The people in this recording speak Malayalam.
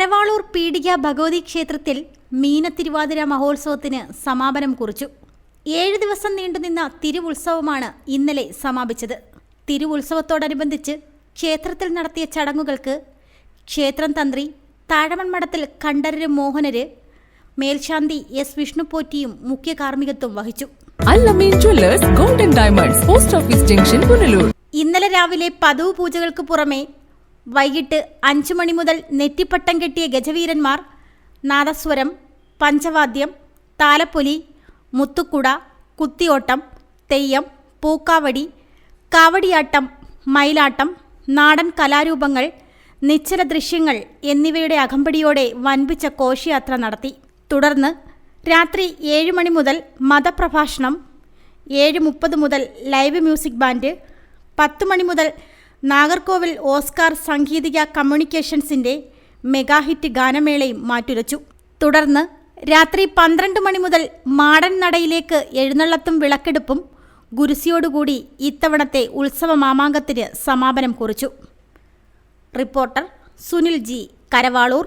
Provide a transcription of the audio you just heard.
പുനലൂർ പീഡിക ഭഗവതി ക്ഷേത്രത്തിൽ മീനത്തിരുവാതിര മഹോത്സവത്തിന് സമാപനം കുറിച്ചു. ഏഴ് ദിവസം നീണ്ടുനിന്ന തിരുവുത്സവമാണ് ഇന്നലെ സമാപിച്ചത്. തിരുവുത്സവത്തോടനുബന്ധിച്ച് ക്ഷേത്രത്തിൽ നടത്തിയ ചടങ്ങുകൾക്ക് ക്ഷേത്രം തന്ത്രി താഴമൺ മഠത്തിൽ കണ്ഠരര് മോഹനര് മേൽശാന്തി എസ് വിഷ്ണുപോറ്റിയും മുഖ്യ കാർമ്മികത്വം വഹിച്ചു. Golden diamonds post office junction Punalur. ഇന്നലെ രാവിലെ പതിവ് പൂജകൾക്ക് പുറമെ വൈകിട്ട് അഞ്ചു മണി മുതൽ നെറ്റിപ്പട്ടം കെട്ടിയ ഗജവീരന്മാർ നാദസ്വരം പഞ്ചവാദ്യം താലപ്പൊലി മുത്തുക്കുട കുത്തിയോട്ടം തെയ്യം പൂക്കാവടി കാവടിയാട്ടം മയിലാട്ടം നാടൻ കലാരൂപങ്ങൾ നിശ്ചല ദൃശ്യങ്ങൾ എന്നിവയുടെ അകമ്പടിയോടെ വൻപിച്ച കോശയാത്ര നടത്തി. തുടർന്ന് രാത്രി ഏഴ് മണി മുതൽ മതപ്രഭാഷണം ഏഴ് മുപ്പത് മുതൽ ലൈവ് മ്യൂസിക് ബാൻഡ് പത്ത് മണി മുതൽ നാഗർകോവിൽ ഓസ്കാർ സാങ്കേതിക കമ്മ്യൂണിക്കേഷൻസിന്റെ മെഗാഹിറ്റ് ഗാനമേളയും മാറ്റുരച്ചു. തുടർന്ന് രാത്രി പന്ത്രണ്ട് മണി മുതൽ മാടൻ നടയിലേക്ക് എഴുന്നള്ളത്തും വിളക്കെടുപ്പും ഗുരുസിയോടുകൂടി ഇത്തവണത്തെ ഉത്സവ മാമാങ്കത്തിന് സമാപനം കുറിച്ചു. Reporter Sunil G Karavalur.